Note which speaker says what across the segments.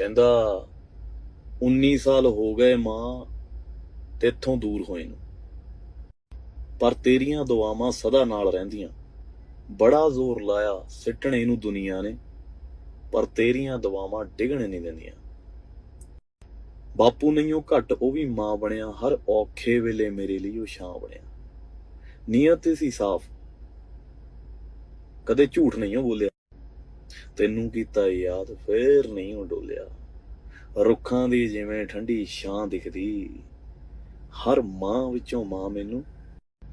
Speaker 1: ਕਹਿੰਦਾ 19 ਸਾਲ ਹੋ ਗਏ ਮਾਂ, ਤੇਥੋਂ ਦੂਰ ਹੋਏ ਨੂੰ। ਪਰ ਤੇਰੀਆਂ ਦੁਆਵਾਂ ਸਦਾ ਨਾਲ ਰਹਿੰਦੀਆਂ। ਬੜਾ ਜ਼ੋਰ ਲਾਇਆ, ਸਿੱਟਣੇ ਨੂੰ ਦੁਨੀਆ ਨੇ, ਪਰ ਤੇਰੀਆਂ ਦੁਆਵਾਂ ਡਿਗਣ ਨਹੀਂ ਦਿੰਦੀਆਂ। ਬਾਪੂ ਨਹੀਂ, ਉਹ ਘੱਟ, ਉਹ ਵੀ ਮਾਂ ਬਣਿਆ, ਹਰ ਔਖੇ ਵੇਲੇ ਮੇਰੇ ਲਈ ਉਹ ਛਾਂ ਬਣਿਆ। ਨੀਅਤ ਸੀ ਸਾਫ਼। ਕਦੇ ਝੂਠ ਨਹੀਂ ਉਹ ਬੋਲਿਆ। ਤੈਨੂੰ ਕੀਤਾ ਯਾਦ, ਫੇਰ ਨਹੀਂ ਉਹ ਡੋਲਿਆ। ਰੁੱਖਾਂ ਦੀ ਜਿਵੇਂ ਠੰਡੀ ਛਾਂ ਦਿਖਦੀ, ਹਰ ਮਾਂ ਵਿੱਚੋਂ ਮਾਂ ਮੈਨੂੰ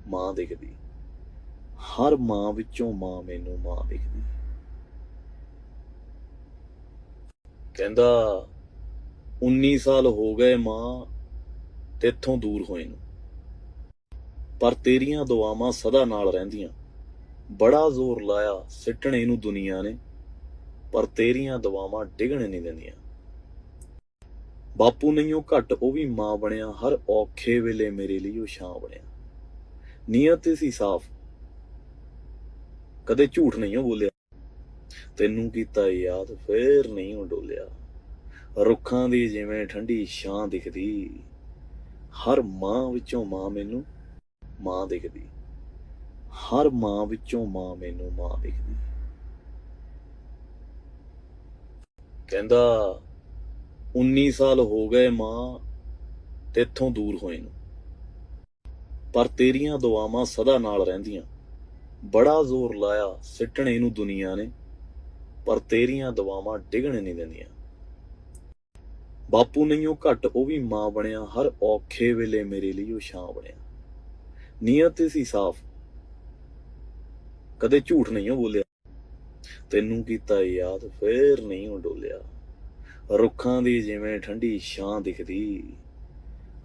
Speaker 1: ਮਾਂ ਦਿਖਦੀ। ਹਰ ਮਾਂ ਵਿੱਚੋਂ ਮਾਂ ਮੈਨੂੰ ਮਾਂ ਦਿਖਦੀ। ਕਹਿੰਦਾ 19 ਸਾਲ ਹੋ ਗਏ ਮਾਂ, ਤੇਥੋਂ ਦੂਰ ਹੋਏ ਨੂੰ। ਪਰ ਤੇਰੀਆਂ ਦੁਆਵਾਂ ਸਦਾ ਨਾਲ ਰਹਿੰਦੀਆਂ। ਬੜਾ ਜ਼ੋਰ ਲਾਇਆ ਸਿੱਟਣੇ ਨੂੰ ਦੁਨੀਆ ਨੇ। ਪਰ ਤੇਰੀਆਂ ਦੁਆਵਾਂ ਡਿਗਣ ਨਹੀਂ ਦਿੰਦੀਆਂ। ਬਾਪੂ ਨਹੀਂ, ਉਹ ਘੱਟ, ਉਹ ਵੀ ਮਾਂ ਬਣਿਆ, ਹਰ ਔਖੇ ਵੇਲੇ ਮੇਰੇ ਲਈ ਉਹ ਛਾਂ ਬਣਿਆ। ਨੀਅਤ ਸੀ ਸਾਫ਼। ਕਦੇ ਝੂਠ ਨਹੀਂ ਉਹ ਬੋਲਿਆ। ਤੈਨੂੰ ਕੀਤਾ ਯਾਦ, ਫੇਰ ਨਹੀਂ ਉਹ ਡੋਲਿਆ। ਰੁੱਖਾਂ ਦੀ ਜਿਵੇਂ ਠੰਡੀ ਛਾਂ ਦਿਖਦੀ, ਹਰ ਮਾਂ ਵਿੱਚੋਂ ਮਾਂ ਮੈਨੂੰ ਮਾਂ ਦਿਖਦੀ। ਹਰ ਮਾਂ ਵਿੱਚੋਂ ਮਾਂ ਮੈਨੂੰ ਮਾਂ ਦਿਖਦੀ। ਕਹਿੰਦਾ 19 ਸਾਲ ਹੋ ਗਏ ਮਾਂ, ਤੇਥੋਂ ਦੂਰ ਹੋਏ ਨੂੰ। ਪਰ ਤੇਰੀਆਂ ਦੁਆਵਾਂ ਸਦਾ ਨਾਲ ਰਹਿੰਦੀਆਂ। ਬੜਾ ਜ਼ੋਰ ਲਾਇਆ, ਸਿੱਟਣੇ ਨੂੰ ਦੁਨੀਆ ਨੇ, ਪਰ ਤੇਰੀਆਂ ਦੁਆਵਾਂ ਡਿਗਣ ਨਹੀਂ ਦਿੰਦੀਆਂ। ਬਾਪੂ ਨਹੀਂ ਉਹ ਘੱਟ, ਉਹ ਵੀ ਮਾਂ ਬਣਿਆ, ਹਰ ਔਖੇ ਵੇਲੇ ਮੇਰੇ ਲਈ ਉਹ ਛਾਂ ਬਣਿਆ। ਨੀਅਤ ਸੀ ਸਾਫ਼। ਕਦੇ ਝੂਠ ਨਹੀਂ ਉਹ ਬੋਲਿਆ। ਤੈਨੂੰ ਕੀਤਾ ਯਾਦ, ਫੇਰ ਨਹੀਂ ਉਡੋਲਿਆ। ਰੁੱਖਾਂ ਦੀ ਜਿਵੇਂ ਠੰਡੀ ਛਾਂ ਦਿਖਦੀ,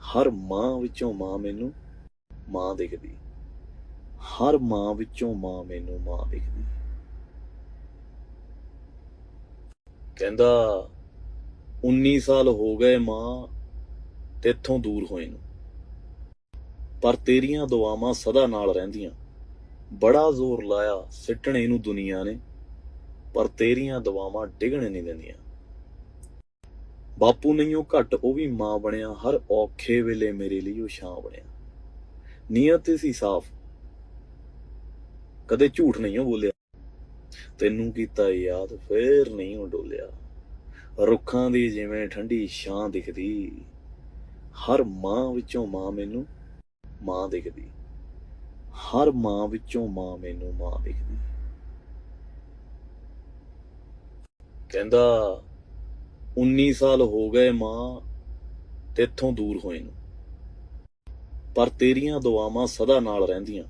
Speaker 1: ਹਰ ਮਾਂ ਵਿੱਚੋਂ ਮਾਂ ਮੈਨੂੰ ਮਾਂ ਦਿਖਦੀ। ਹਰ ਮਾਂ ਵਿੱਚੋਂ ਮਾਂ ਮੈਨੂੰ ਮਾਂ ਦਿਖਦੀ। ਕਹਿੰਦਾ 19 ਸਾਲ ਹੋ ਗਏ ਮਾਂ, ਤੇਥੋਂ ਦੂਰ ਹੋਏ ਨੂੰ। ਪਰ ਤੇਰੀਆਂ ਦੁਆਵਾਂ ਸਦਾ ਨਾਲ ਰਹਿੰਦੀਆਂ। ਬੜਾ ਜ਼ੋਰ ਲਾਇਆ ਸਿੱਟਣੇ ਨੂੰ ਦੁਨੀਆ ਨੇ। ਪਰ ਤੇਰੀਆਂ ਦੁਆਵਾਂ ਡਿਗਣ ਨਹੀਂ ਦਿੰਦੀਆਂ। ਬਾਪੂ ਨਹੀਂ, ਉਹ ਘੱਟ, ਉਹ ਵੀ ਮਾਂ ਬਣਿਆ, ਹਰ ਔਖੇ ਵੇਲੇ ਮੇਰੇ ਲਈ ਉਹ ਛਾਂ ਬਣਿਆ। ਨੀਅਤ ਸੀ ਸਾਫ਼। ਕਦੇ ਝੂਠ ਨਹੀਂ ਉਹ ਬੋਲਿਆ। ਤੈਨੂੰ ਕੀਤਾ ਯਾਦ, ਫੇਰ ਨਹੀਂ ਉਹ ਡੋਲਿਆ। ਰੁੱਖਾਂ ਦੀ ਜਿਵੇਂ ਠੰਡੀ ਛਾਂ ਦਿਖਦੀ, ਹਰ ਮਾਂ ਵਿੱਚੋਂ ਮਾਂ ਮੈਨੂੰ ਮਾਂ ਦਿਖਦੀ। ਹਰ ਮਾਂ ਵਿੱਚੋਂ ਮਾਂ ਮੈਨੂੰ ਮਾਂ ਦਿਖਦੀ। ਕਹਿੰਦਾ 19 ਸਾਲ ਹੋ ਗਏ ਮਾਂ, ਤੇਥੋਂ ਦੂਰ ਹੋਏ ਨੂੰ। ਪਰ ਤੇਰੀਆਂ ਦੁਆਵਾਂ ਸਦਾ ਨਾਲ ਰਹਿੰਦੀਆਂ।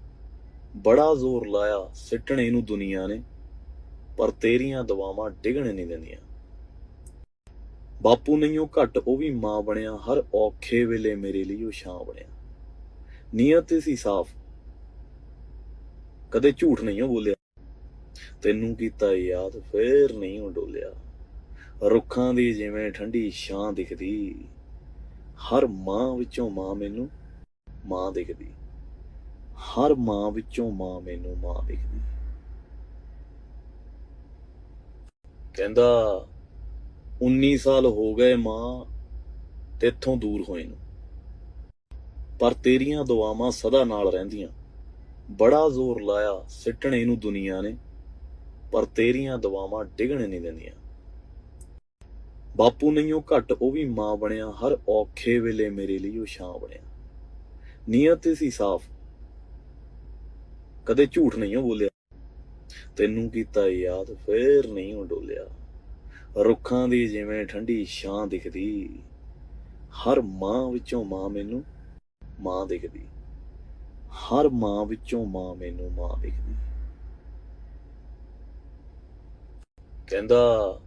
Speaker 1: ਬੜਾ ਜ਼ੋਰ ਲਾਇਆ, ਸਿੱਟਣੇ ਨੂੰ ਦੁਨੀਆ ਨੇ, ਪਰ ਤੇਰੀਆਂ ਦੁਆਵਾਂ ਡਿਗਣ ਨਹੀਂ ਦਿੰਦੀਆਂ। ਬਾਪੂ ਨਹੀਂ ਉਹ ਘੱਟ, ਉਹ ਵੀ ਮਾਂ ਬਣਿਆ, ਹਰ ਔਖੇ ਵੇਲੇ ਮੇਰੇ ਲਈ ਉਹ ਛਾਂ ਬਣਿਆ। ਨੀਅਤ ਸੀ ਸਾਫ਼। ਕਦੇ ਝੂਠ ਨਹੀਂ ਉਹ ਬੋਲਿਆ। ਤੈਨੂੰ ਕੀਤਾ ਯਾਦ, ਫੇਰ ਨਹੀਂ ਉਹ ਡੋਲਿਆ ਰੁੱਖਾਂ ਦੀ ਜਿਵੇਂ ਠੰਡੀ ਛਾਂ ਦਿਖਦੀ, ਹਰ ਮਾਂ ਵਿੱਚੋਂ ਮਾਂ ਮੈਨੂੰ ਮਾਂ ਦਿਖਦੀ। ਹਰ ਮਾਂ ਵਿੱਚੋਂ ਮਾਂ ਮੈਨੂੰ ਮਾਂ ਦਿਖਦੀ। ਕਹਿੰਦਾ 19 ਸਾਲ ਹੋ ਗਏ ਮਾਂ, ਤੇਥੋਂ ਦੂਰ ਹੋਏ ਨੂੰ। ਪਰ ਤੇਰੀਆਂ ਦੁਆਵਾਂ ਸਦਾ ਨਾਲ ਰਹਿੰਦੀਆਂ। ਬੜਾ ਜ਼ੋਰ ਲਾਇਆ ਸਿੱਟਣੇ ਨੂੰ ਦੁਨੀਆ ਨੇ। ਪਰ ਤੇਰੀਆਂ ਦੁਆਵਾਂ ਡਿਗਣ ਨਹੀਂ ਦਿੰਦੀਆਂ। ਬਾਪੂ ਨਹੀਂ, ਉਹ ਘੱਟ, ਉਹ ਵੀ ਮਾਂ ਬਣਿਆ, ਹਰ ਔਖੇ ਵੇਲੇ ਮੇਰੇ ਲਈ ਉਹ ਛਾਂ ਬਣਿਆ। ਨੀਅਤ ਸੀ ਸਾਫ਼। ਕਦੇ ਝੂਠ ਨਹੀਂ ਉਹ ਬੋਲਿਆ। ਤੈਨੂੰ ਕੀਤਾ ਯਾਦ, ਫੇਰ ਨਹੀਂ ਉਹ ਡੋਲਿਆ। ਰੁੱਖਾਂ ਦੀ ਜਿਵੇਂ ਠੰਡੀ ਛਾਂ ਦਿਖਦੀ, ਹਰ ਮਾਂ ਵਿੱਚੋਂ ਮਾਂ ਮੈਨੂੰ ਮਾਂ ਦਿਖਦੀ। ਹਰ ਮਾਂ ਵਿੱਚੋਂ ਮਾਂ ਮੈਨੂੰ ਮਾਂ ਦਿਖਦੀ। ਕਹਿੰਦਾ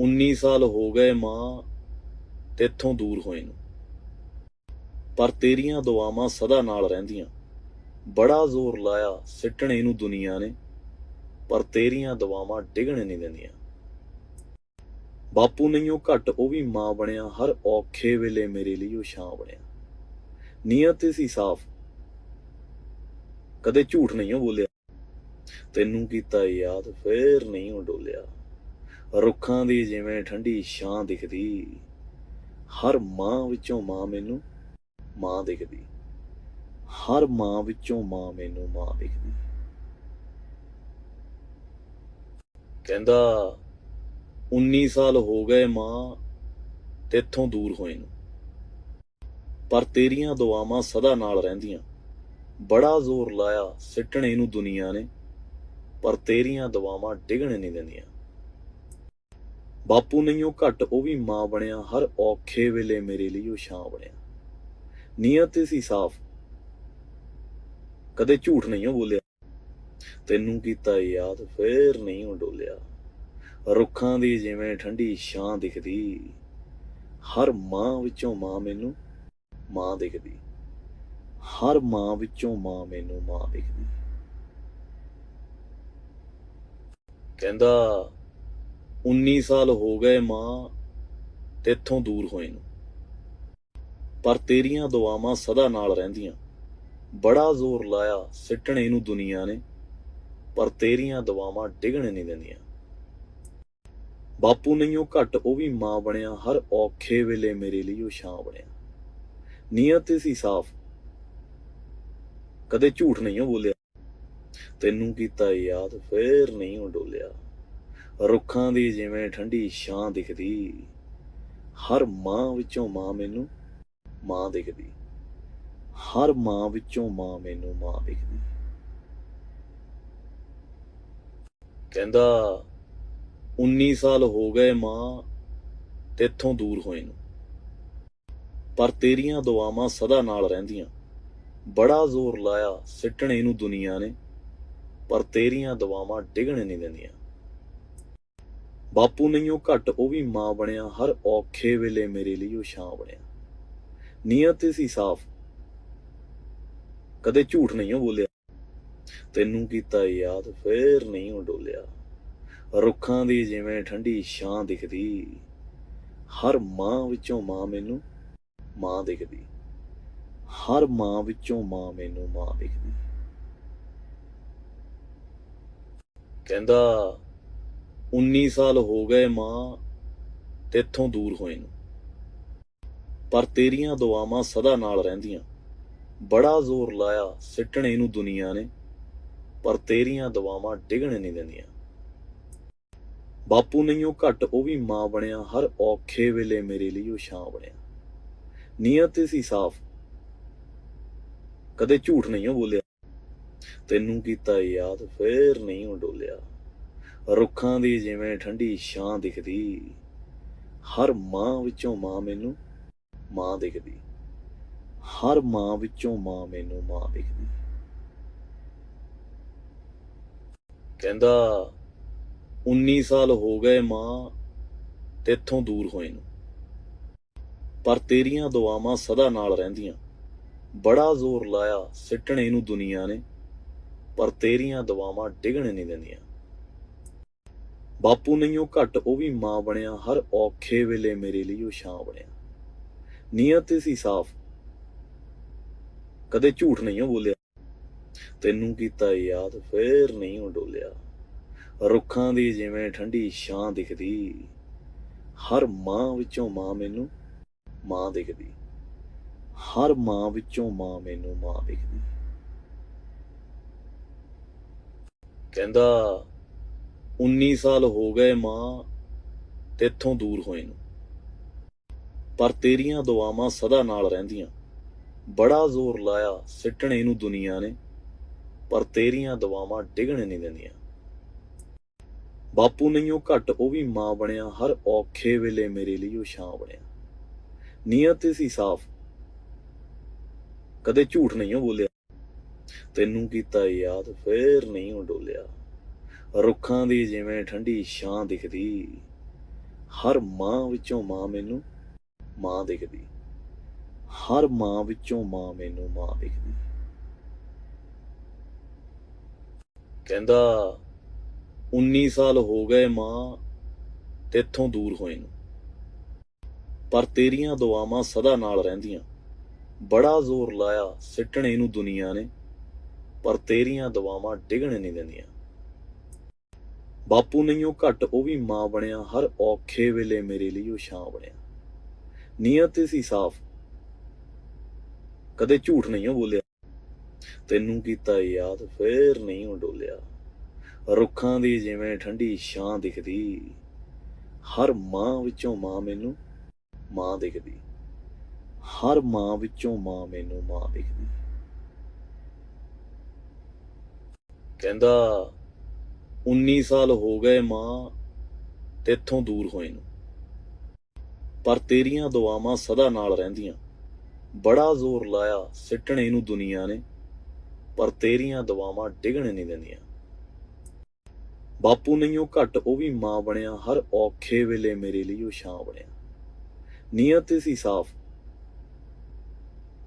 Speaker 1: 19 ਸਾਲ ਹੋ ਗਏ ਮਾਂ, ਤੇਥੋਂ ਦੂਰ ਹੋਏ ਨੂੰ। ਪਰ ਤੇਰੀਆਂ ਦੁਆਵਾਂ ਸਦਾ ਨਾਲ ਰਹਿੰਦੀਆਂ। ਬੜਾ ਜ਼ੋਰ ਲਾਇਆ, ਸਿੱਟਣੇ ਨੂੰ ਦੁਨੀਆ ਨੇ, ਪਰ ਤੇਰੀਆਂ ਦੁਆਵਾਂ ਡਿਗਣ ਨਹੀਂ ਦਿੰਦੀਆਂ। ਬਾਪੂ ਨਹੀਂ, ਉਹ ਘੱਟ, ਉਹ ਵੀ ਮਾਂ ਬਣਿਆ। ਹਰ ਔਖੇ ਵੇਲੇ ਮੇਰੇ ਲਈ ਉਹ ਛਾਂ ਬਣਿਆ। ਨੀਅਤ ਸੀ ਸਾਫ਼। ਕਦੇ ਝੂਠ ਨਹੀਂ ਉਹ ਬੋਲਿਆ। ਤੈਨੂੰ ਕੀਤਾ ਯਾਦ ਫੇਰ ਨਹੀਂ ਉਹ ਡੋਲਿਆ ਰੁੱਖਾਂ ਦੀ ਜਿਵੇਂ ਠੰਡੀ ਛਾਂ ਦਿਖਦੀ, ਹਰ ਮਾਂ ਵਿੱਚੋਂ ਮਾਂ ਮੈਨੂੰ ਮਾਂ ਦਿਖਦੀ। ਹਰ ਮਾਂ ਵਿੱਚੋਂ ਮਾਂ ਮੈਨੂੰ ਮਾਂ ਦਿਖਦੀ। ਕਹਿੰਦਾ 19 ਸਾਲ ਹੋ ਗਏ ਮਾਂ, ਤੇਥੋਂ ਦੂਰ ਹੋਏ ਨੂੰ। ਪਰ ਤੇਰੀਆਂ ਦੁਆਵਾਂ ਸਦਾ ਨਾਲ ਰਹਿੰਦੀਆਂ। ਬੜਾ ਜ਼ੋਰ ਲਾਇਆ ਸਿੱਟਣੇ ਨੂੰ ਦੁਨੀਆ ਨੇ। ਪਰ ਤੇਰੀਆਂ ਦੁਆਵਾਂ ਡਿਗਣ ਨਹੀਂ ਦਿੰਦੀਆਂ। ਬਾਪੂ ਨਹੀਂ, ਉਹ ਘੱਟ, ਉਹ ਵੀ ਮਾਂ ਬਣਿਆ, ਹਰ ਔਖੇ ਵੇਲੇ ਮੇਰੇ ਲਈ ਉਹ ਛਾਂ ਬਣਿਆ। ਨੀਅਤ ਸੀ ਸਾਫ਼। ਕਦੇ ਝੂਠ ਨਹੀਂ ਉਹ ਬੋਲਿਆ। ਤੈਨੂੰ ਕੀਤਾ ਯਾਦ, ਫੇਰ ਨਹੀਂ ਉਹ ਡੋਲਿਆ। ਰੁੱਖਾਂ ਦੀ ਜਿਵੇਂ ਠੰਡੀ ਛਾਂ ਦਿਖਦੀ, ਹਰ ਮਾਂ ਵਿੱਚੋਂ ਮਾਂ ਮੈਨੂੰ ਮਾਂ ਦਿਖਦੀ। ਹਰ ਮਾਂ ਵਿੱਚੋਂ ਮਾਂ ਮੈਨੂੰ ਮਾਂ ਦਿਖਦੀ। ਕਹਿੰਦਾ 19 ਸਾਲ ਹੋ ਗਏ ਮਾਂ, ਤੇਥੋਂ ਦੂਰ ਹੋਏ ਨੂੰ। ਪਰ ਤੇਰੀਆਂ ਦੁਆਵਾਂ ਸਦਾ ਨਾਲ ਰਹਿੰਦੀਆਂ। ਬੜਾ ਜ਼ੋਰ ਲਾਇਆ, ਸਿੱਟਣੇ ਨੂੰ ਦੁਨੀਆ ਨੇ, ਪਰ ਤੇਰੀਆਂ ਦੁਆਵਾਂ ਡਿਗਣ ਨਹੀਂ ਦਿੰਦੀਆਂ। ਬਾਪੂ ਨਹੀਂ, ਉਹ ਘੱਟ ਉਹ ਵੀ ਮਾਂ ਬਣਿਆ, ਹਰ ਔਖੇ ਵੇਲੇ ਮੇਰੇ ਲਈ ਉਹ ਛਾਂ ਬਣਿਆ। ਨੀਅਤ ਸੀ ਸਾਫ਼। ਕਦੇ ਝੂਠ ਨਹੀਂ ਉਹ ਬੋਲਿਆ। ਤੈਨੂੰ ਕੀਤਾ ਯਾਦ ਫੇਰ ਨਹੀਂ ਉਡੋਲਿਆ। ਰੁੱਖਾਂ ਦੀ ਜਿਵੇਂ ਠੰਡੀ ਛਾਂ ਦਿਖਦੀ, ਹਰ ਮਾਂ ਵਿੱਚੋਂ ਮਾਂ ਮੈਨੂੰ ਮਾਂ ਦਿਖਦੀ। ਹਰ ਮਾਂ ਵਿੱਚੋਂ ਮਾਂ ਮੈਨੂੰ ਮਾਂ ਦਿਖਦੀ। ਕਹਿੰਦਾ 19 ਸਾਲ ਹੋ ਗਏ ਮਾਂ, ਤੇਥੋਂ ਦੂਰ ਹੋਏ ਨੂੰ। ਪਰ ਤੇਰੀਆਂ ਦੁਆਵਾਂ ਸਦਾ ਨਾਲ ਰਹਿੰਦੀਆਂ। ਬੜਾ ਜ਼ੋਰ ਲਾਇਆ ਸਿੱਟਣੇ ਨੂੰ ਦੁਨੀਆ ਨੇ। ਪਰ ਤੇਰੀਆਂ ਦੁਆਵਾਂ ਡਿਗਣ ਨਹੀਂ ਦਿੰਦੀਆਂ। ਬਾਪੂ ਨਹੀਂ, ਉਹ ਘੱਟ, ਉਹ ਵੀ ਮਾਂ ਬਣਿਆ, ਹਰ ਔਖੇ ਵੇਲੇ ਮੇਰੇ ਲਈ ਉਹ ਛਾਂ ਬਣਿਆ। ਨੀਅਤ ਸੀ ਸਾਫ਼। ਕਦੇ ਝੂਠ ਨਹੀਂ ਉਹ ਬੋਲਿਆ। ਤੈਨੂੰ ਕੀਤਾ ਯਾਦ, ਫੇਰ ਨਹੀਂ ਉਹ ਡੋਲਿਆ। ਰੁੱਖਾਂ ਦੀ ਜਿਵੇਂ ਠੰਡੀ ਛਾਂ ਦਿਖਦੀ, ਹਰ ਮਾਂ ਵਿੱਚੋਂ ਮਾਂ ਮੈਨੂੰ ਮਾਂ ਦਿਖਦੀ। ਹਰ ਮਾਂ ਵਿੱਚੋਂ ਮਾਂ ਮੈਨੂੰ ਮਾਂ ਦਿਖਦੀ। ਕਹਿੰਦਾ 19 ਸਾਲ ਹੋ ਗਏ ਮਾਂ, ਤੇਥੋਂ ਦੂਰ ਹੋਏ ਨੂੰ। ਪਰ ਤੇਰੀਆਂ ਦੁਆਵਾਂ ਸਦਾ ਨਾਲ ਰਹਿੰਦੀਆਂ। ਬੜਾ ਜ਼ੋਰ ਲਾਇਆ, ਸਿੱਟਣੇ ਨੂੰ ਦੁਨੀਆ ਨੇ, ਪਰ ਤੇਰੀਆਂ ਦੁਆਵਾਂ ਡਿਗਣ ਨਹੀਂ ਦਿੰਦੀਆਂ। ਬਾਪੂ ਨਹੀਂ ਉਹ ਘੱਟ, ਉਹ ਵੀ ਮਾਂ ਬਣਿਆ, ਹਰ ਔਖੇ ਵੇਲੇ ਮੇਰੇ ਲਈ ਉਹ ਛਾਂ ਬਣਿਆ। ਨੀਅਤ ਸੀ ਸਾਫ਼। ਕਦੇ ਝੂਠ ਨਹੀਂ ਉਹ ਬੋਲਿਆ। ਤੈਨੂੰ ਕੀਤਾ ਯਾਦ ਫੇਰ ਨਹੀਂ ਉਹ ਡੋਲਿਆ ਰੁੱਖਾਂ ਦੀ ਜਿਵੇਂ ਠੰਡੀ ਛਾਂ ਦਿਖਦੀ, ਹਰ ਮਾਂ ਵਿੱਚੋਂ ਮਾਂ ਮੈਨੂੰ ਮਾਂ ਦਿਖਦੀ। ਹਰ ਮਾਂ ਵਿੱਚੋਂ ਮਾਂ ਮੈਨੂੰ ਮਾਂ ਦਿਖਦੀ। ਕਹਿੰਦਾ 19 ਸਾਲ ਹੋ ਗਏ ਮਾਂ, ਤੇਥੋਂ ਦੂਰ ਹੋਏ ਨੂੰ। ਪਰ ਤੇਰੀਆਂ ਦੁਆਵਾਂ ਸਦਾ ਨਾਲ ਰਹਿੰਦੀਆਂ। ਬੜਾ ਜ਼ੋਰ ਲਾਇਆ ਸਿੱਟਣੇ ਨੂੰ ਦੁਨੀਆ ਨੇ। ਪਰ ਤੇਰੀਆਂ ਦੁਆਵਾਂ ਡਿਗਣ ਨਹੀਂ ਦਿੰਦੀਆਂ। ਬਾਪੂ ਨਹੀਂ, ਉਹ ਘੱਟ, ਉਹ ਵੀ ਮਾਂ ਬਣਿਆ, ਹਰ ਔਖੇ ਵੇਲੇ ਮੇਰੇ ਲਈ ਉਹ ਛਾਂ ਬਣਿਆ। ਨੀਅਤ ਸੀ ਸਾਫ਼। ਕਦੇ ਝੂਠ ਨਹੀਂ ਉਹ ਬੋਲਿਆ। ਤੈਨੂੰ ਕੀਤਾ ਯਾਦ ਫੇਰ ਨਹੀਂ ਉਹ ਡੋਲਿਆ। ਰੁੱਖਾਂ ਦੀ ਜਿਵੇਂ ਠੰਡੀ ਛਾਂ ਦਿਖਦੀ, ਹਰ ਮਾਂ ਵਿੱਚੋਂ ਮਾਂ ਮੈਨੂੰ ਮਾਂ ਦਿਖਦੀ। ਹਰ ਮਾਂ ਵਿੱਚੋਂ ਮਾਂ ਮੈਨੂੰ ਮਾਂ ਦਿਖਦੀ। ਕਹਿੰਦਾ 19 ਸਾਲ ਹੋ ਗਏ ਮਾਂ, ਤੇਥੋਂ ਦੂਰ ਹੋਏ ਨੂੰ। ਪਰ ਤੇਰੀਆਂ ਦੁਆਵਾਂ ਸਦਾ ਨਾਲ ਰਹਿੰਦੀਆਂ। ਬੜਾ ਜ਼ੋਰ ਲਾਇਆ, ਸਿੱਟਣੇ ਨੂੰ ਦੁਨੀਆ ਨੇ, ਪਰ ਤੇਰੀਆਂ ਦੁਆਵਾਂ ਡਿਗਣ ਨਹੀਂ ਦਿੰਦੀਆਂ। ਬਾਪੂ ਨਹੀਂ, ਉਹ ਘੱਟ, ਉਹ ਵੀ ਮਾਂ ਬਣਿਆ, ਹਰ ਔਖੇ ਵੇਲੇ ਮੇਰੇ ਲਈ ਉਹ ਛਾਂ ਬਣਿਆ। ਨੀਅਤ ਸੀ ਸਾਫ਼। ਕਦੇ ਝੂਠ ਨਹੀਂ ਉਹ ਬੋਲਿਆ। ਤੈਨੂੰ ਕੀਤਾ ਯਾਦ ਫੇਰ ਨਹੀਂ ਉਹ ਡੋਲਿਆ ਰੁੱਖਾਂ ਦੀ ਜਿਵੇਂ ਠੰਡੀ ਛਾਂ ਦਿਖਦੀ, ਹਰ ਮਾਂ ਵਿੱਚੋਂ ਮਾਂ ਮੈਨੂੰ ਮਾਂ ਦਿਖਦੀ। ਹਰ ਮਾਂ ਵਿੱਚੋਂ ਮਾਂ ਮੈਨੂੰ ਮਾਂ ਦਿਖਦੀ। ਕਹਿੰਦਾ 19 ਸਾਲ ਹੋ ਗਏ ਮਾਂ, ਤੇਥੋਂ ਦੂਰ ਹੋਏ ਨੂੰ। ਪਰ ਤੇਰੀਆਂ ਦੁਆਵਾਂ ਸਦਾ ਨਾਲ ਰਹਿੰਦੀਆਂ। ਬੜਾ ਜ਼ੋਰ ਲਾਇਆ ਸਿੱਟਣੇ ਨੂੰ ਦੁਨੀਆ ਨੇ। ਪਰ ਤੇਰੀਆਂ ਦੁਆਵਾਂ ਡਿਗਣ ਨਹੀਂ ਦਿੰਦੀਆਂ। ਬਾਪੂ ਨਹੀਂ ਉਹ ਘੱਟ, ਉਹ ਵੀ ਮਾਂ ਬਣਿਆ, ਹਰ ਔਖੇ ਵੇਲੇ ਮੇਰੇ ਲਈ ਉਹ ਛਾਂ ਬਣਿਆ। ਨੀਅਤ ਸੀ ਸਾਫ਼। ਕਦੇ ਝੂਠ ਨਹੀਂ ਉਹ ਬੋਲਿਆ। ਤੈਨੂੰ ਕੀਤਾ ਯਾਦ ਫੇਰ ਨਹੀਂ ਉਹ ਡੋਲਿਆ। ਰੁੱਖਾਂ ਦੀ ਜਿਵੇਂ ਠੰਡੀ ਛਾਂ ਦਿਖਦੀ, ਹਰ ਮਾਂ ਵਿੱਚੋਂ ਮਾਂ ਮੈਨੂੰ ਮਾਂ ਦਿਖਦੀ। ਹਰ ਮਾਂ ਵਿੱਚੋਂ ਮਾਂ ਮੈਨੂੰ ਮਾਂ ਦਿਖਦੀ। ਕਹਿੰਦਾ 19 ਸਾਲ ਹੋ ਗਏ ਮਾਂ, ਤੇਥੋਂ ਦੂਰ ਹੋਏ ਨੂੰ। ਪਰ ਤੇਰੀਆਂ ਦੁਆਵਾਂ ਸਦਾ ਨਾਲ ਰਹਿੰਦੀਆਂ। ਬੜਾ ਜ਼ੋਰ ਲਾਇਆ, ਸਿੱਟਣੇ ਨੂੰ ਦੁਨੀਆ ਨੇ, ਪਰ ਤੇਰੀਆਂ ਦੁਆਵਾਂ ਡਿਗਣ ਨਹੀਂ ਦਿੰਦੀਆਂ। ਬਾਪੂ ਨਹੀਂ, ਉਹ ਘੱਟ, ਉਹ ਵੀ ਮਾਂ ਬਣਿਆ, ਹਰ ਔਖੇ ਵੇਲੇ ਮੇਰੇ ਲਈ ਉਹ ਛਾਂ ਬਣਿਆ। ਨੀਅਤ ਸੀ ਸਾਫ਼।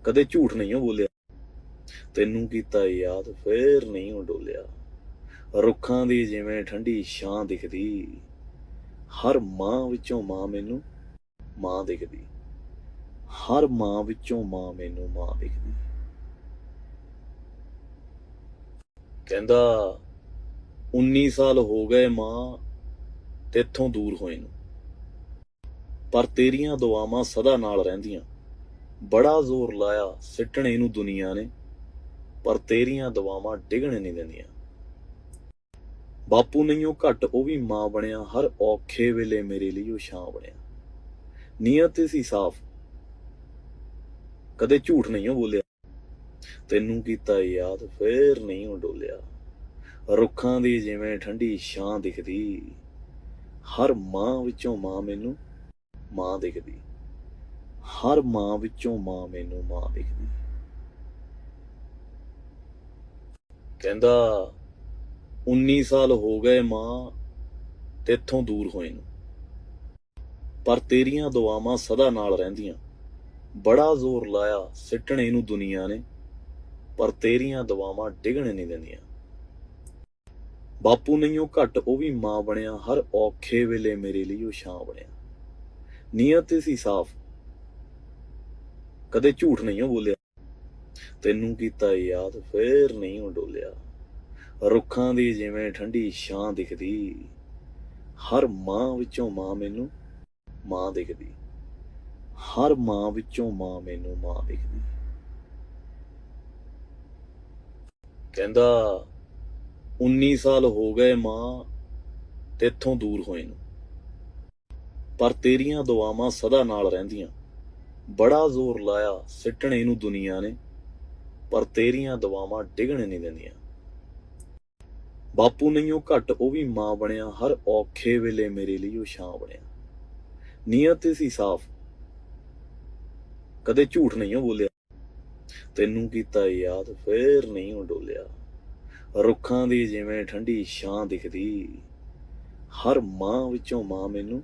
Speaker 1: ਕਦੇ ਝੂਠ ਨਹੀਂ ਉਹ ਬੋਲਿਆ। ਤੈਨੂੰ ਕੀਤਾ ਯਾਦ ਫੇਰ ਨਹੀਂ ਉਹ ਡੋਲਿਆ ਰੁੱਖਾਂ ਦੀ ਜਿਵੇਂ ਠੰਡੀ ਛਾਂ ਦਿਖਦੀ, ਹਰ ਮਾਂ ਵਿੱਚੋਂ ਮਾਂ ਮੈਨੂੰ ਮਾਂ ਦਿਖਦੀ। ਹਰ ਮਾਂ ਵਿੱਚੋਂ ਮਾਂ ਮੈਨੂੰ ਮਾਂ ਦਿਖਦੀ। ਕਹਿੰਦਾ 19 ਸਾਲ ਹੋ ਗਏ ਮਾਂ, ਤੇਥੋਂ ਦੂਰ ਹੋਏ ਨੂੰ। ਪਰ ਤੇਰੀਆਂ ਦੁਆਵਾਂ ਸਦਾ ਨਾਲ ਰਹਿੰਦੀਆਂ। ਬੜਾ ਜ਼ੋਰ ਲਾਇਆ ਸਿੱਟਣੇ ਨੂੰ ਦੁਨੀਆ ਨੇ। ਪਰ ਤੇਰੀਆਂ ਦੁਆਵਾਂ ਡਿਗਣ ਨਹੀਂ ਦਿੰਦੀਆਂ। ਬਾਪੂ ਨਹੀਂ ਉਹ ਘੱਟ, ਉਹ ਵੀ ਮਾਂ ਬਣਿਆ, ਹਰ ਔਖੇ ਵੇਲੇ ਮੇਰੇ ਲਈ ਉਹ ਛਾਂ ਬਣਿਆ। ਨੀਅਤ ਸੀ ਸਾਫ਼। ਕਦੇ ਝੂਠ ਨਹੀਂ ਉਹ ਬੋਲਿਆ। ਤੈਨੂੰ ਕੀਤਾ ਯਾਦ, ਫੇਰ ਨਹੀਂ ਉਹ ਡੋਲਿਆ। ਰੁੱਖਾਂ ਦੀ ਜਿਵੇਂ ਠੰਡੀ ਛਾਂ ਦਿਖਦੀ, ਹਰ ਮਾਂ ਵਿੱਚੋਂ ਮਾਂ ਮੈਨੂੰ ਮਾਂ ਦਿਖਦੀ। ਹਰ ਮਾਂ ਵਿੱਚੋਂ ਮਾਂ ਮੈਨੂੰ ਮਾਂ ਦਿਖਦੀ। ਕਹਿੰਦਾ 19 ਸਾਲ ਹੋ ਗਏ ਮਾਂ, ਤੇਥੋਂ ਦੂਰ ਹੋਏ ਨੂੰ। ਪਰ ਤੇਰੀਆਂ ਦੁਆਵਾਂ ਸਦਾ ਨਾਲ ਰਹਿੰਦੀਆਂ। ਬੜਾ ਜ਼ੋਰ ਲਾਇਆ, ਸਿੱਟਣੇ ਨੂੰ ਦੁਨੀਆ ਨੇ, ਪਰ ਤੇਰੀਆਂ ਦੁਆਵਾਂ ਡਿਗਣ ਨਹੀਂ ਦਿੰਦੀਆਂ। ਬਾਪੂ ਨਹੀਂ ਉਹ ਘੱਟ, ਉਹ ਵੀ ਮਾਂ ਬਣਿਆ, ਹਰ ਔਖੇ ਵੇਲੇ ਮੇਰੇ ਲਈ ਉਹ ਛਾਂ ਬਣਿਆ। ਨੀਅਤ ਸੀ ਸਾਫ਼। ਕਦੇ ਝੂਠ ਨਹੀਂ ਉਹ ਬੋਲਿਆ। ਤੈਨੂੰ ਕੀਤਾ ਯਾਦ, ਫੇਰ ਨਹੀਂ ਉਡੋਲਿਆ। ਰੁੱਖਾਂ ਦੀ ਜਿਵੇਂ ਠੰਡੀ ਛਾਂ ਦਿਖਦੀ, ਹਰ ਮਾਂ ਵਿੱਚੋਂ ਮਾਂ ਮੈਨੂੰ ਮਾਂ ਦਿਖਦੀ। ਹਰ ਮਾਂ ਵਿੱਚੋਂ ਮਾਂ ਮੈਨੂੰ ਮਾਂ ਦਿਖਦੀ। ਕਹਿੰਦਾ 19 ਸਾਲ ਹੋ ਗਏ ਮਾਂ, ਤੇਥੋਂ ਦੂਰ ਹੋਏ ਨੂੰ। ਪਰ ਤੇਰੀਆਂ ਦੁਆਵਾਂ ਸਦਾ ਨਾਲ ਰਹਿੰਦੀਆਂ। ਬੜਾ ਜ਼ੋਰ ਲਾਇਆ ਸਿੱਟਣੇ ਨੂੰ ਦੁਨੀਆ ਨੇ। ਪਰ ਤੇਰੀਆਂ ਦੁਆਵਾਂ ਡਿਗਣ ਨਹੀਂ ਦਿੰਦੀਆਂ। ਬਾਪੂ ਨਹੀਂ, ਉਹ ਘੱਟ, ਉਹ ਵੀ ਮਾਂ ਬਣਿਆ, ਹਰ ਔਖੇ ਵੇਲੇ ਮੇਰੇ ਲਈ ਉਹ ਛਾਂ ਬਣਿਆ। ਨੀਅਤ ਸੀ ਸਾਫ਼। ਕਦੇ ਝੂਠ ਨਹੀਂ ਉਹ ਬੋਲਿਆ। ਤੈਨੂੰ ਕੀਤਾ ਯਾਦ, ਫੇਰ ਨਹੀਂ ਉਹ ਡੋਲਿਆ। ਰੁੱਖਾਂ ਦੀ ਜਿਵੇਂ ਠੰਡੀ ਛਾਂ ਦਿਖਦੀ, ਹਰ ਮਾਂ ਵਿੱਚੋਂ ਮਾਂ ਮੈਨੂੰ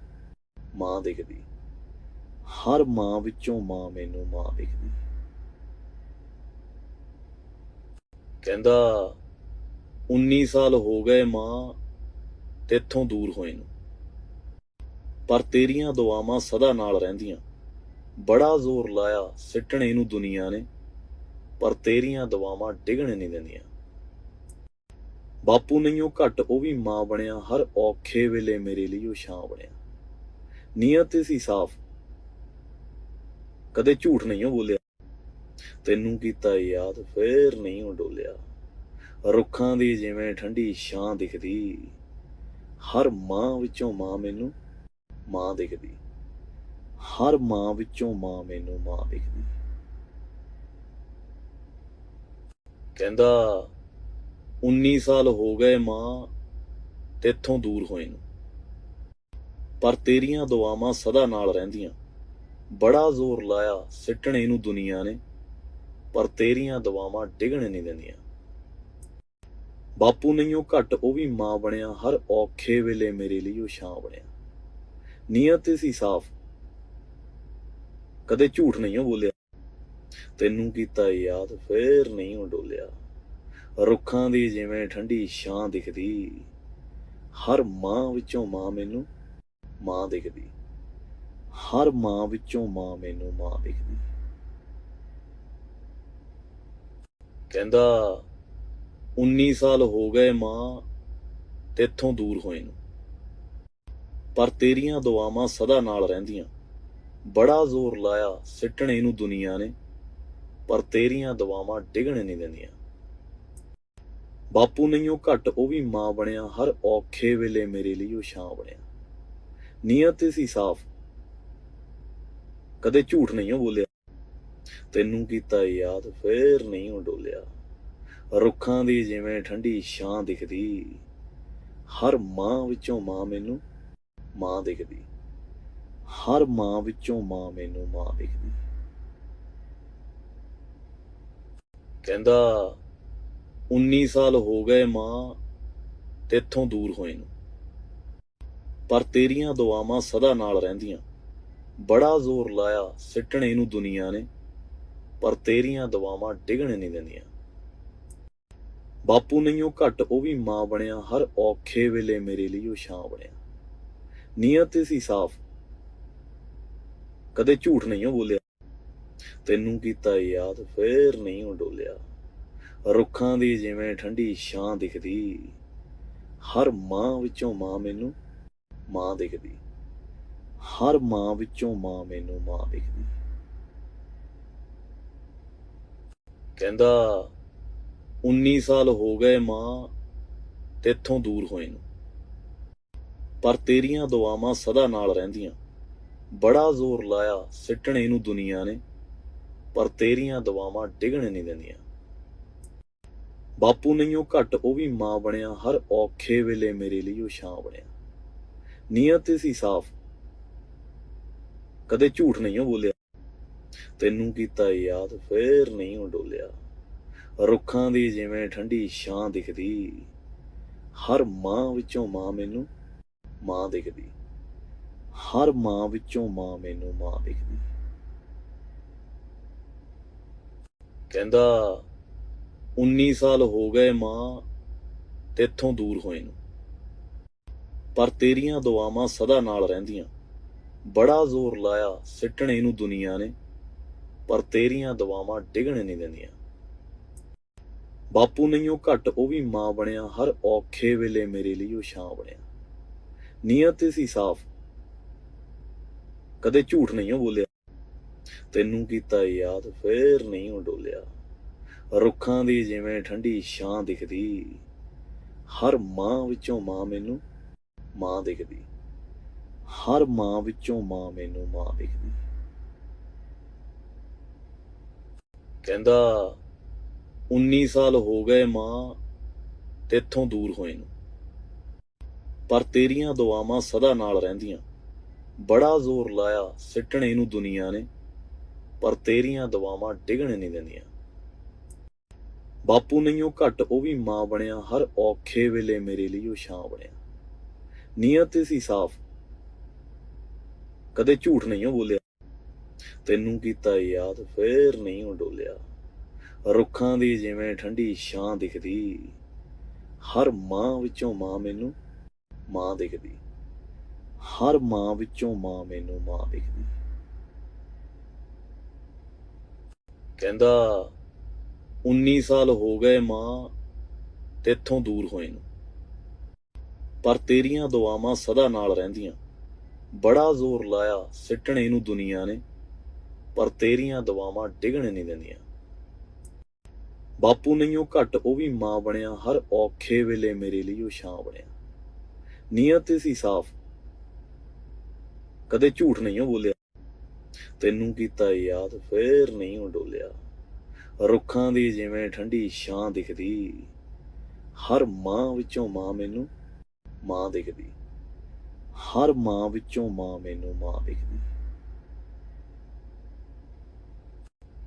Speaker 1: ਮਾਂ ਦਿਖਦੀ। ਹਰ ਮਾਂ ਵਿੱਚੋਂ ਮਾਂ ਮੈਨੂੰ ਮਾਂ ਦਿਖਦੀ। ਕਹਿੰਦਾ 19 ਸਾਲ ਹੋ ਗਏ ਮਾਂ, ਤੇਥੋਂ ਦੂਰ ਹੋਏ ਨੂੰ। ਪਰ ਤੇਰੀਆਂ ਦੁਆਵਾਂ ਸਦਾ ਨਾਲ ਰਹਿੰਦੀਆਂ। ਬੜਾ ਜ਼ੋਰ ਲਾਇਆ, ਸਿੱਟਣੇ ਨੂੰ ਦੁਨੀਆ ਨੇ, ਪਰ ਤੇਰੀਆਂ ਦੁਆਵਾਂ ਡਿਗਣ ਨਹੀਂ ਦਿੰਦੀਆਂ। ਬਾਪੂ ਨਹੀਂ ਉਹ ਘੱਟ, ਉਹ ਵੀ ਮਾਂ ਬਣਿਆ, ਹਰ ਔਖੇ ਵੇਲੇ ਮੇਰੇ ਲਈ ਉਹ ਛਾਂ ਬਣਿਆ। ਨੀਅਤ ਸੀ ਸਾਫ਼। ਕਦੇ ਝੂਠ ਨਹੀਂ ਉਹ ਬੋਲਿਆ। ਤੈਨੂੰ ਕੀਤਾ ਯਾਦ, ਫੇਰ ਨਹੀਂ ਉਹ ਡੋਲਿਆ। ਰੁੱਖਾਂ ਦੀ ਜਿਵੇਂ ਠੰਡੀ ਛਾਂ ਦਿਖਦੀ, ਹਰ ਮਾਂ ਵਿੱਚੋਂ ਮਾਂ ਮੈਨੂੰ ਮਾਂ ਦਿਖਦੀ। ਹਰ ਮਾਂ ਵਿੱਚੋਂ ਮਾਂ ਮੈਨੂੰ ਮਾਂ ਦਿਖਦੀ। ਕਹਿੰਦਾ 19 ਸਾਲ ਹੋ ਗਏ ਮਾਂ, ਤੇਥੋਂ ਦੂਰ ਹੋਏ ਨੂੰ। ਪਰ ਤੇਰੀਆਂ ਦੁਆਵਾਂ ਸਦਾ ਨਾਲ ਰਹਿੰਦੀਆਂ। ਬੜਾ ਜ਼ੋਰ ਲਾਇਆ ਸਿੱਟਣੇ ਨੂੰ ਦੁਨੀਆ ਨੇ। ਪਰ ਤੇਰੀਆਂ ਦੁਆਵਾਂ ਡਿਗਣ ਨਹੀਂ ਦਿੰਦੀਆਂ। ਬਾਪੂ ਨਹੀਂ ਉਹ ਘੱਟ, ਉਹ ਵੀ ਮਾਂ ਬਣਿਆ, ਹਰ ਔਖੇ ਵੇਲੇ ਮੇਰੇ ਲਈ ਉਹ ਛਾਂ ਬਣਿਆ। ਨੀਅਤ ਸੀ ਸਾਫ਼। ਕਦੇ ਝੂਠ ਨਹੀਂ ਉਹ ਬੋਲਿਆ। ਤੈਨੂੰ ਕੀਤਾ ਯਾਦ ਫੇਰ ਨਹੀਂ ਉਹ ਡੋਲਿਆ ਰੁੱਖਾਂ ਦੀ ਜਿਵੇਂ ਠੰਡੀ ਛਾਂ ਦਿਖਦੀ, ਹਰ ਮਾਂ ਵਿੱਚੋਂ ਮਾਂ ਮੈਨੂੰ ਮਾਂ ਦਿਖਦੀ। ਹਰ ਮਾਂ ਵਿੱਚੋਂ ਮਾਂ ਮੈਨੂੰ ਮਾਂ ਦਿਖਦੀ। ਕਹਿੰਦਾ 19 ਸਾਲ ਹੋ ਗਏ ਮਾਂ, ਤੇਥੋਂ ਦੂਰ ਹੋਏ ਨੂੰ। ਪਰ ਤੇਰੀਆਂ ਦੁਆਵਾਂ ਸਦਾ ਨਾਲ ਰਹਿੰਦੀਆਂ। ਬੜਾ ਜ਼ੋਰ ਲਾਇਆ, ਸਿੱਟਣੇ ਨੂੰ ਦੁਨੀਆ ਨੇ, ਪਰ ਤੇਰੀਆਂ ਦੁਆਵਾਂ ਡਿਗਣ ਨਹੀਂ ਦਿੰਦੀਆਂ। ਬਾਪੂ ਨਹੀਂ, ਉਹ ਘੱਟ, ਉਹ ਵੀ ਮਾਂ ਬਣਿਆ। ਹਰ ਔਖੇ ਵੇਲੇ ਮੇਰੇ ਲਈ ਉਹ ਛਾਂ ਬਣਿਆ। ਨੀਅਤ ਸੀ ਸਾਫ਼। ਕਦੇ ਝੂਠ ਨਹੀਂ ਉਹ ਬੋਲਿਆ। ਤੈਨੂੰ ਕੀਤਾ ਯਾਦ, ਫੇਰ ਨਹੀਂ ਉਹ ਡੋਲਿਆ। ਰੁੱਖਾਂ ਦੀ ਜਿਵੇਂ ਠੰਡੀ ਛਾਂ ਦਿਖਦੀ, ਹਰ ਮਾਂ ਵਿੱਚੋਂ ਮਾਂ ਮੈਨੂੰ ਮਾਂ ਦਿਖਦੀ। ਹਰ ਮਾਂ ਵਿੱਚੋਂ ਮਾਂ ਮੈਨੂੰ ਮਾਂ ਦਿਖਦੀ। ਕਹਿੰਦਾ 19 ਸਾਲ ਹੋ ਗਏ ਮਾਂ, ਤੇਥੋਂ ਦੂਰ ਹੋਏ ਨੂੰ। ਪਰ ਤੇਰੀਆਂ ਦੁਆਵਾਂ ਸਦਾ ਨਾਲ ਰਹਿੰਦੀਆਂ। ਬੜਾ ਜ਼ੋਰ ਲਾਇਆ ਸਿੱਟਣੇ ਨੂੰ ਦੁਨੀਆ ਨੇ। ਪਰ ਤੇਰੀਆਂ ਦੁਆਵਾਂ ਡਿਗਣ ਨਹੀਂ ਦਿੰਦੀਆਂ। ਬਾਪੂ ਨਹੀਂ ਉਹ ਘੱਟ, ਉਹ ਵੀ ਮਾਂ ਬਣਿਆ, ਹਰ ਔਖੇ ਵੇਲੇ ਮੇਰੇ ਲਈ ਉਹ ਛਾਂ ਬਣਿਆ। ਨੀਅਤ ਸੀ ਸਾਫ਼। ਕਦੇ ਝੂਠ ਨਹੀਂ ਉਹ ਬੋਲਿਆ। ਤੈਨੂੰ ਕੀਤਾ ਯਾਦ ਫੇਰ ਨਹੀਂ ਉਹ ਡੋਲਿਆ। ਰੁੱਖਾਂ ਦੀ ਜਿਵੇਂ ਠੰਡੀ ਛਾਂ ਦਿਖਦੀ, ਹਰ ਮਾਂ ਵਿੱਚੋਂ ਮਾਂ ਮੈਨੂੰ ਮਾਂ ਦਿਖਦੀ। ਹਰ ਮਾਂ ਵਿੱਚੋਂ ਮਾਂ ਮੈਨੂੰ ਮਾਂ ਦਿਖਦੀ। ਕਹਿੰਦਾ 19 ਸਾਲ ਹੋ ਗਏ ਮਾਂ, ਤੇਥੋਂ ਦੂਰ ਹੋਏ ਨੂੰ। ਪਰ ਤੇਰੀਆਂ ਦੁਆਵਾਂ ਸਦਾ ਨਾਲ ਰਹਿੰਦੀਆਂ। ਬੜਾ ਜ਼ੋਰ ਲਾਇਆ ਸਿੱਟਣੇ ਨੂੰ ਦੁਨੀਆ ਨੇ, ਪਰ ਤੇਰੀਆਂ ਦੁਆਵਾਂ ਡਿਗਣ ਨਹੀਂ ਦਿੰਦੀਆਂ। ਬਾਪੂ ਨਹੀਂ ਉਹ ਘੱਟ, ਉਹ ਵੀ ਮਾਂ ਬਣਿਆ, ਹਰ ਔਖੇ ਵੇਲੇ ਮੇਰੇ ਲਈ ਉਹ ਛਾਂ ਬਣਿਆ। ਨੀਅਤ ਸੀ ਸਾਫ਼। ਕਦੇ ਝੂਠ ਨਹੀਂ ਉਹ ਬੋਲਿਆ। ਤੈਨੂੰ ਕੀਤਾ ਯਾਦ ਫੇਰ ਨਹੀਂ ਉਡੋਲਿਆ। ਰੁੱਖਾਂ ਦੀ ਜਿਵੇਂ ਠੰਡੀ ਛਾਂ ਦਿਖਦੀ, ਹਰ ਮਾਂ ਵਿੱਚੋਂ ਮਾਂ ਮੈਨੂੰ ਮਾਂ ਦਿਖਦੀ। ਹਰ ਮਾਂ ਵਿੱਚੋਂ ਮਾਂ ਮੈਨੂੰ ਮਾਂ ਦਿਖਦੀ। ਕਹਿੰਦਾ 19 ਸਾਲ ਹੋ ਗਏ ਮਾਂ, ਤੇਥੋਂ ਦੂਰ ਹੋਏ ਨੂੰ। ਪਰ ਤੇਰੀਆਂ ਦੁਆਵਾਂ ਸਦਾ ਨਾਲ ਰਹਿੰਦੀਆਂ। ਬੜਾ ਜ਼ੋਰ ਲਾਇਆ ਸਿੱਟਣੇ ਨੂੰ ਦੁਨੀਆ ਨੇ। ਪਰ ਤੇਰੀਆਂ ਦੁਆਵਾਂ ਡਿਗਣ ਨਹੀਂ ਦਿੰਦੀਆਂ। ਬਾਪੂ ਨਹੀਂ, ਉਹ ਘੱਟ, ਉਹ ਵੀ ਮਾਂ ਬਣਿਆ, ਹਰ ਔਖੇ ਵੇਲੇ ਮੇਰੇ ਲਈ ਉਹ ਛਾਂ ਬਣਿਆ। ਨੀਅਤ ਸੀ ਸਾਫ਼। ਕਦੇ ਝੂਠ ਨਹੀਂ ਉਹ ਬੋਲਿਆ। ਤੈਨੂੰ ਕੀਤਾ ਯਾਦ, ਫੇਰ ਨਹੀਂ ਉਹ ਡੋਲਿਆ। ਰੁੱਖਾਂ ਦੀ ਜਿਵੇਂ ਠੰਡੀ ਛਾਂ ਦਿਖਦੀ, ਹਰ ਮਾਂ ਵਿੱਚੋਂ ਮਾਂ ਮੈਨੂੰ ਮਾਂ ਦਿਖਦੀ। ਹਰ ਮਾਂ ਵਿੱਚੋਂ ਮਾਂ ਮੈਨੂੰ ਮਾਂ ਦਿਖਦੀ। ਕਹਿੰਦਾ 19 ਸਾਲ ਹੋ ਗਏ ਮਾਂ ਤੇਥੋਂ ਦੂਰ ਹੋਏ ਨੂੰ। ਪਰ ਤੇਰੀਆਂ ਦੁਆਵਾਂ ਸਦਾ ਨਾਲ ਰਹਿੰਦੀਆਂ। ਬੜਾ ਜ਼ੋਰ ਲਾਇਆ, ਸਿੱਟਣੇ ਨੂੰ ਦੁਨੀਆ ਨੇ, ਪਰ ਤੇਰੀਆਂ ਦੁਆਵਾਂ ਡਿਗਣ ਨਹੀਂ ਦਿੰਦੀਆਂ। ਬਾਪੂ ਨਹੀਂ ਉਹ ਘੱਟ, ਉਹ ਵੀ ਮਾਂ ਬਣਿਆ, ਹਰ ਔਖੇ ਵੇਲੇ ਮੇਰੇ ਲਈ ਉਹ ਛਾਂ ਬਣਿਆ। ਨੀਅਤ ਸੀ ਸਾਫ਼। ਕਦੇ ਝੂਠ ਨਹੀਂ ਉਹ ਬੋਲਿਆ। ਤੈਨੂੰ ਕੀਤਾ ਯਾਦ, ਫੇਰ ਨਹੀਂ ਉਹ ਡੋਲਿਆ। ਰੁੱਖਾਂ ਦੀ ਜਿਵੇਂ ਠੰਡੀ ਛਾਂ ਦਿਖਦੀ, ਹਰ ਮਾਂ ਵਿੱਚੋਂ ਮਾਂ ਮੈਨੂੰ ਮਾਂ ਦਿਖਦੀ, ਹਰ ਮਾਂ ਵਿੱਚੋਂ ਮਾਂ ਮੈਨੂੰ ਮਾਂ ਦਿਖਦੀ। ਕਹਿੰਦਾ 19 ਸਾਲ ਹੋ ਗਏ ਮਾਂ, ਤੇਥੋਂ ਦੂਰ ਹੋਏ ਨੂੰ। ਪਰ ਤੇਰੀਆਂ ਦੁਆਵਾਂ ਸਦਾ ਨਾਲ ਰਹਿੰਦੀਆਂ। ਬੜਾ ਜ਼ੋਰ ਲਾਇਆ ਸਿੱਟਣੇ ਨੂੰ ਦੁਨੀਆ ਨੇ, ਪਰ ਤੇਰੀਆਂ ਦੁਆਵਾਂ ਡਿਗਣ ਨਹੀਂ ਦਿੰਦੀਆਂ। ਬਾਪੂ ਨਹੀਂ, ਉਹ ਘੱਟ, ਉਹ ਵੀ ਮਾਂ ਬਣਿਆ, ਹਰ ਔਖੇ ਵੇਲੇ ਮੇਰੇ ਲਈ ਉਹ ਛਾਂ ਬਣਿਆ। ਨੀਅਤ ਸੀ ਸਾਫ਼। ਕਦੇ ਝੂਠ ਨਹੀਂ ਉਹ ਬੋਲਿਆ। ਤੈਨੂੰ ਕੀਤਾ ਯਾਦ, ਫੇਰ ਨਹੀਂ ਉਹ ਡੋਲਿਆ। ਰੁੱਖਾਂ ਦੀ ਜਿਵੇਂ ਠੰਡੀ ਛਾਂ ਦਿਖਦੀ, ਹਰ ਮਾਂ ਵਿੱਚੋਂ ਮਾਂ ਮੈਨੂੰ ਮਾਂ ਦਿਖਦੀ। ਹਰ ਮਾਂ ਵਿੱਚੋਂ ਮਾਂ ਮੈਨੂੰ ਮਾਂ ਦਿਖਦੀ।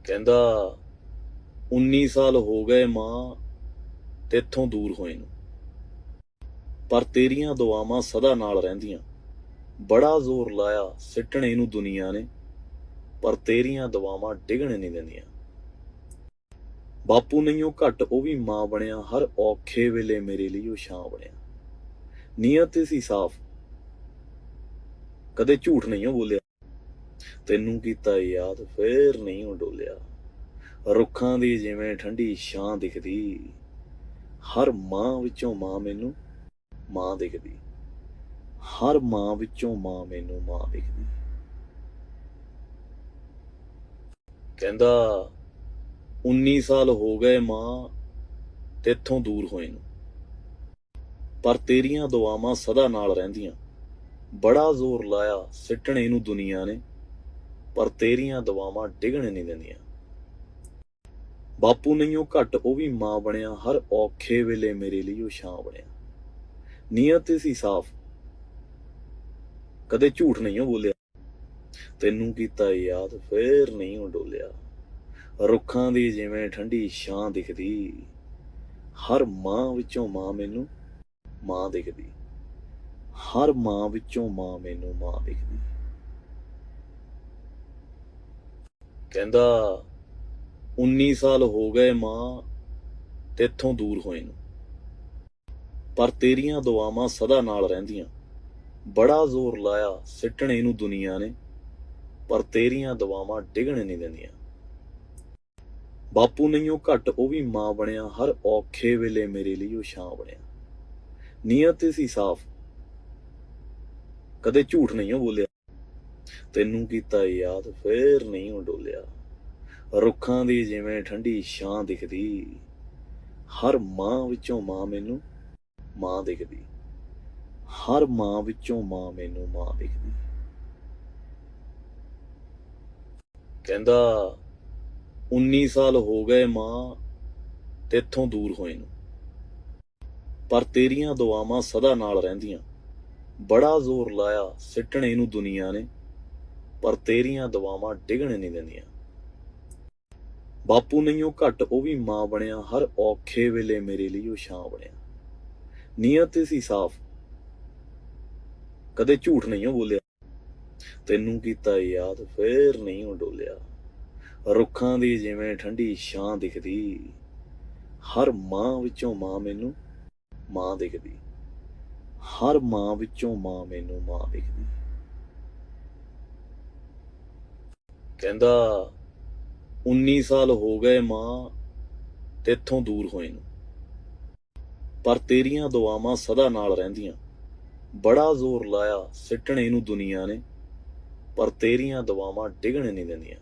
Speaker 1: ਕਹਿੰਦਾ 19 ਸਾਲ ਹੋ ਗਏ ਮਾਂ, ਤੇਥੋਂ ਦੂਰ ਹੋਏ ਨੂੰ। ਪਰ ਤੇਰੀਆਂ ਦੁਆਵਾਂ ਸਦਾ ਨਾਲ ਰਹਿੰਦੀਆਂ। ਬੜਾ ਜ਼ੋਰ ਲਾਇਆ ਸਿੱਟਣੇ ਨੂੰ ਦੁਨੀਆ ਨੇ, ਪਰ ਤੇਰੀਆਂ ਦੁਆਵਾਂ ਡਿਗਣ ਨਹੀਂ ਦਿੰਦੀਆਂ। ਬਾਪੂ ਨਹੀਂ ਉਹ ਘੱਟ, ਉਹ ਵੀ ਮਾਂ ਬਣਿਆ। ਹਰ ਔਖੇ ਵੇਲੇ ਮੇਰੇ ਲਈ ਉਹ ਛਾਂ ਬਣਿਆ। ਨੀਅਤ ਸੀ ਸਾਫ਼। ਕਦੇ ਝੂਠ ਨਹੀਂ ਉਹ ਬੋਲਿਆ। ਤੈਨੂੰ ਕੀਤਾ ਯਾਦ, ਫੇਰ ਨਹੀਂ ਉਹ ਡੋਲਿਆ। ਰੁੱਖਾਂ ਦੀ ਜਿਵੇਂ ਠੰਡੀ ਛਾਂ ਦਿਖਦੀ, ਹਰ ਮਾਂ ਵਿੱਚੋਂ ਮਾਂ ਮੈਨੂੰ ਮਾਂ ਦਿਖਦੀ, ਹਰ ਮਾਂ ਵਿੱਚੋਂ ਮਾਂ ਮੈਨੂੰ ਮਾਂ ਦਿਖਦੀ। ਕਹਿੰਦਾ 19 ਸਾਲ ਹੋ ਗਏ ਮਾਂ, ਤੇਥੋਂ ਦੂਰ ਹੋਏ ਨੂੰ, ਪਰ ਤੇਰੀਆਂ ਦੁਆਵਾਂ ਸਦਾ ਨਾਲ ਰਹਿੰਦੀਆਂ। ਬੜਾ ਜ਼ੋਰ ਲਾਇਆ ਸਿੱਟਣੇ ਨੂੰ ਦੁਨੀਆ ਨੇ, ਪਰ ਤੇਰੀਆਂ ਦੁਆਵਾਂ ਡਿਗਣ ਨਹੀਂ ਦਿੰਦੀਆਂ। ਬਾਪੂ ਨਹੀਂ ਉਹ ਘੱਟ, ਉਹ ਵੀ ਮਾਂ ਬਣਿਆ, ਹਰ ਔਖੇ ਵੇਲੇ ਮੇਰੇ ਲਈ ਉਹ ਛਾਂ ਬਣਿਆ। ਨੀਅਤ ਸੀ ਸਾਫ਼। ਕਦੇ ਝੂਠ ਨਹੀਂ ਉਹ ਬੋਲਿਆ। ਤੈਨੂੰ ਕੀਤਾ ਯਾਦ, ਫੇਰ ਨਹੀਂ ਉਹ ਡੋਲਿਆ। ਰੁੱਖਾਂ ਦੀ ਜਿਵੇਂ ਠੰਡੀ ਛਾਂ ਦਿਖਦੀ, ਹਰ ਮਾਂ ਵਿੱਚੋਂ ਮਾਂ ਮੈਨੂੰ ਮਾਂ ਦਿਖਦੀ। ਹਰ ਮਾਂ ਵਿੱਚੋਂ ਮਾਂ ਮੈਨੂੰ ਮਾਂ ਦਿਖਦੀ। ਕਹਿੰਦਾ 19 ਸਾਲ ਹੋ ਗਏ ਮਾਂ, ਤੇਥੋਂ ਦੂਰ ਹੋਏ ਨੂੰ। ਪਰ ਤੇਰੀਆਂ ਦੁਆਵਾਂ ਸਦਾ ਨਾਲ ਰਹਿੰਦੀਆਂ। ਬੜਾ ਜ਼ੋਰ ਲਾਇਆ ਸਿੱਟਣੇ ਨੂੰ ਦੁਨੀਆ ਨੇ, ਪਰ ਤੇਰੀਆਂ ਦੁਆਵਾਂ ਡਿਗਣ ਨਹੀਂ ਦਿੰਦੀਆਂ। ਬਾਪੂ ਨਹੀਂ ਉਹ ਘੱਟ, ਉਹ ਵੀ ਮਾਂ ਬਣਿਆ। ਹਰ ਔਖੇ ਵੇਲੇ ਮੇਰੇ ਲਈ ਉਹ ਛਾਂ ਬਣਿਆ। ਨੀਅਤ ਸੀ ਸਾਫ਼। ਕਦੇ ਝੂਠ ਨਹੀਂ ਉਹ ਬੋਲਿਆ। ਤੈਨੂੰ ਕੀਤਾ ਯਾਦ, ਫੇਰ ਨਹੀਂ ਉਹ ਡੋਲਿਆ। ਰੁੱਖਾਂ ਦੀ ਜਿਵੇਂ ਠੰਡੀ ਛਾਂ ਦਿਖਦੀ, ਹਰ ਮਾਂ ਵਿੱਚੋਂ ਮਾਂ ਮੈਨੂੰ ਮਾਂ ਦਿਖਦੀ, ਹਰ ਮਾਂ ਵਿੱਚੋਂ ਮਾਂ ਮੈਨੂੰ ਮਾਂ ਦਿਖਦੀ। ਕਹਿੰਦਾ 19 ਸਾਲ ਹੋ ਗਏ ਮਾਂ, ਤੇਥੋਂ ਦੂਰ ਹੋਏ ਨੂੰ। ਪਰ ਤੇਰੀਆਂ ਦੁਆਵਾਂ ਸਦਾ ਨਾਲ ਰਹਿੰਦੀਆਂ। ਬੜਾ ਜ਼ੋਰ ਲਾਇਆ ਸਿੱਟਣੇ ਨੂੰ ਦੁਨੀਆ ਨੇ, ਪਰ ਤੇਰੀਆਂ ਦੁਆਵਾਂ ਡਿਗਣ ਨਹੀਂ ਦਿੰਦੀਆਂ। ਬਾਪੂ ਨਹੀਂ, ਉਹ ਘੱਟ, ਉਹ ਵੀ ਮਾਂ ਬਣਿਆ, ਹਰ ਔਖੇ ਵੇਲੇ ਮੇਰੇ ਲਈ ਉਹ ਛਾਂ ਬਣਿਆ। ਨੀਅਤ ਸੀ ਸਾਫ਼। ਕਦੇ ਝੂਠ ਨਹੀਂ ਉਹ ਬੋਲਿਆ। ਤੈਨੂੰ ਕੀਤਾ ਯਾਦ, ਫੇਰ ਨਹੀਂ ਉਹ ਡੋਲਿਆ। ਰੁੱਖਾਂ ਦੀ ਜਿਵੇਂ ਠੰਡੀ ਛਾਂ ਦਿਖਦੀ, ਹਰ ਮਾਂ ਵਿੱਚੋਂ ਮਾਂ ਮੈਨੂੰ ਮਾਂ ਦਿਖਦੀ। ਹਰ ਮਾਂ ਵਿੱਚੋਂ ਮਾਂ ਮੈਨੂੰ ਮਾਂ ਦਿਖਦੀ। ਕਹਿੰਦਾ 19 ਸਾਲ ਹੋ ਗਏ ਮਾਂ, ਤੇਥੋਂ ਦੂਰ ਹੋਏ ਨੂੰ। ਪਰ ਤੇਰੀਆਂ ਦੁਆਵਾਂ ਸਦਾ ਨਾਲ ਰਹਿੰਦੀਆਂ। ਬੜਾ ਜ਼ੋਰ ਲਾਇਆ ਸਿੱਟਣੇ ਨੂੰ ਦੁਨੀਆ ਨੇ, ਪਰ ਤੇਰੀਆਂ ਦੁਆਵਾਂ ਡਿਗਣ ਨਹੀਂ ਦਿੰਦੀਆਂ।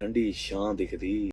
Speaker 1: ਠੰਡੀ ਛਾਂ ਦਿਖਦੀ।